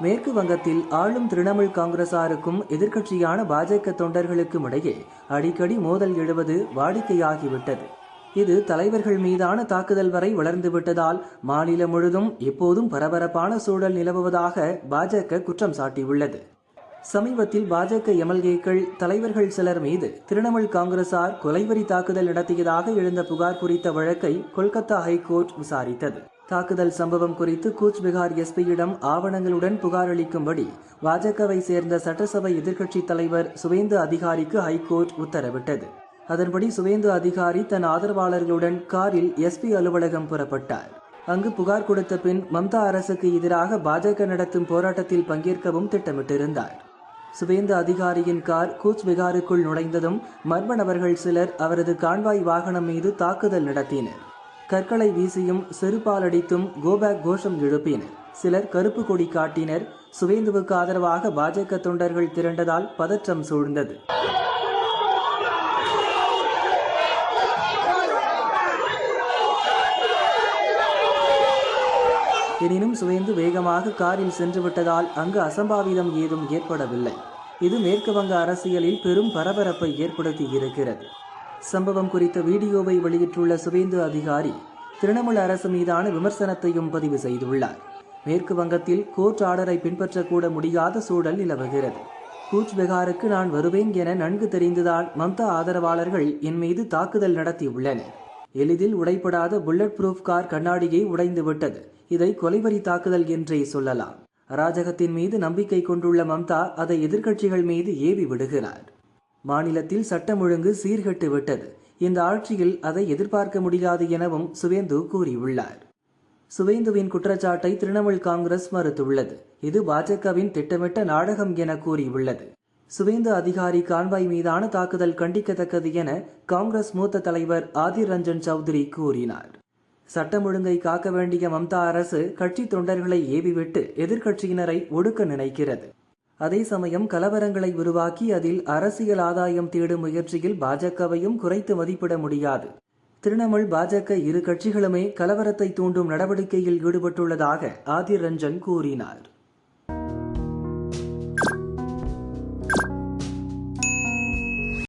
மேற்கு வங்கத்தில் ஆளும் திரிணாமுல் காங்கிரசாருக்கும் எதிர்க்கட்சியான பாஜக தொண்டர்களுக்கும் இடையே அடிக்கடி மோதல் எழுவது வாடிக்கையாகிவிட்டது. இது தலைவர்கள் மீதான தாக்குதல் வரை வளர்ந்துவிட்டதால் மாநிலம் முழுதும் எப்போதும் பரபரப்பான சூழல் நிலவுவதாக பாஜக குற்றம் சாட்டியுள்ளது. சமீபத்தில் பாஜக எம்எல்ஏக்கள் தலைவர்கள் சிலர் மீது திரிணாமுல் காங்கிரசார் கொலைவரி தாக்குதல் நடத்தியதாக எழுந்த புகார் குறித்த வழக்கை கொல்கத்தா ஹைகோர்ட் விசாரித்தது. தாக்குதல் சம்பவம் குறித்து கூச்பிகார் எஸ்பியிடம் ஆவணங்களுடன் புகார் அளிக்கும்படி பாஜகவை சேர்ந்த சட்டசபை எதிர்க்கட்சித் தலைவர் சுவேந்து அதிகாரிக்கு ஹைகோர்ட் உத்தரவிட்டது. அதன்படி சுவேந்து அதிகாரி தன் ஆதரவாளர்களுடன் காரில் எஸ்பி அலுவலகம் புறப்பட்டார். அங்கு புகார் கொடுத்த பின் மம்தா அரசுக்கு எதிராக பாஜக நடத்தும் போராட்டத்தில் பங்கேற்கவும் திட்டமிட்டிருந்தார். சுவேந்து அதிகாரியின் கார் கூச்பிகாருக்குள் நுழைந்ததும் மர்ம நபர்கள் சிலர் அவரது கான்வாய் வாகனம் மீது தாக்குதல் நடத்தினர். கற்களை வீசியும் செருப்பால் அடித்தும் கோபேக் கோஷம் எழுப்பினர். சிலர் கருப்பு கொடி காட்டினர். சுவேந்துவுக்கு ஆதரவாக பாஜக தொண்டர்கள் திரண்டதால் பதற்றம் சூழ்ந்தது. எனினும் சுவேந்து வேகமாக காரில் சென்று விட்டதால் அங்கு அசம்பாவிதம் ஏதும் ஏற்படவில்லை. இது மேற்கு வங்க அரசியலில் பெரும் பரபரப்பை ஏற்படுத்தி இருக்கிறது. சம்பவம் குறித்த வீடியோவை வெளியிட்டுள்ள சுவேந்து அதிகாரி திரிணாமுல் அரசு மீதான விமர்சனத்தையும் பதிவு செய்துள்ளார். மேற்கு வங்கத்தில் கோர்ட் ஆர்டரை பின்பற்றக்கூட முடியாத சூழல் நிலவுகிறது. கூச் பெகாருக்கு நான் வருவேன் என நன்கு தெரிந்ததால் மம்தா ஆதரவாளர்கள் என் மீது தாக்குதல் நடத்தியுள்ளனர். எளிதில் உடைப்படாத புல்லட் ப்ரூஃப் கார் கண்ணாடியை உடைந்துவிட்டது. இதை கொலைவரி தாக்குதல் என்றே சொல்லலாம். அராஜகத்தின் மீது நம்பிக்கை கொண்டுள்ள மம்தா அதை எதிர்க்கட்சிகள் மீது ஏவி விடுகிறார். மாநிலத்தில் சட்டம் ஒழுங்கு சீர்கெட்டு விட்டது. இந்த ஆட்சியில் அதை எதிர்பார்க்க முடியாது எனவும் சுவேந்து கூறியுள்ளார். சுவேந்துவின் குற்றச்சாட்டை திரிணாமுல் காங்கிரஸ் மறுத்துள்ளது. இது பாஜகவின் திட்டமிட்ட நாடகம் என கூறியுள்ளது. சுவேந்து அதிகாரி கான்வாய் மீதான தாக்குதல் கண்டிக்கத்தக்கது என காங்கிரஸ் மூத்த தலைவர் ஆதிர் ரஞ்சன் சௌத்ரி கூறினார். சட்டம் ஒழுங்கை காக்க வேண்டிய மம்தா அரசு கட்சி தொண்டர்களை ஏவிவிட்டு எதிர்க்கட்சியினரை ஒடுக்க நினைக்கிறது. அதே சமயம் கலவரங்களை உருவாக்கி அதில் அரசியல் ஆதாயம் தேடும் முயற்சியில் பாஜகவையும் குறைத்து மதிப்பிட முடியாது. திரிணாமுல் பாஜக இரு கட்சிகளுமே கலவரத்தை தூண்டும் நடவடிக்கையில் ஈடுபட்டுள்ளதாக ஆதிர் ரஞ்சன் கூறினார்.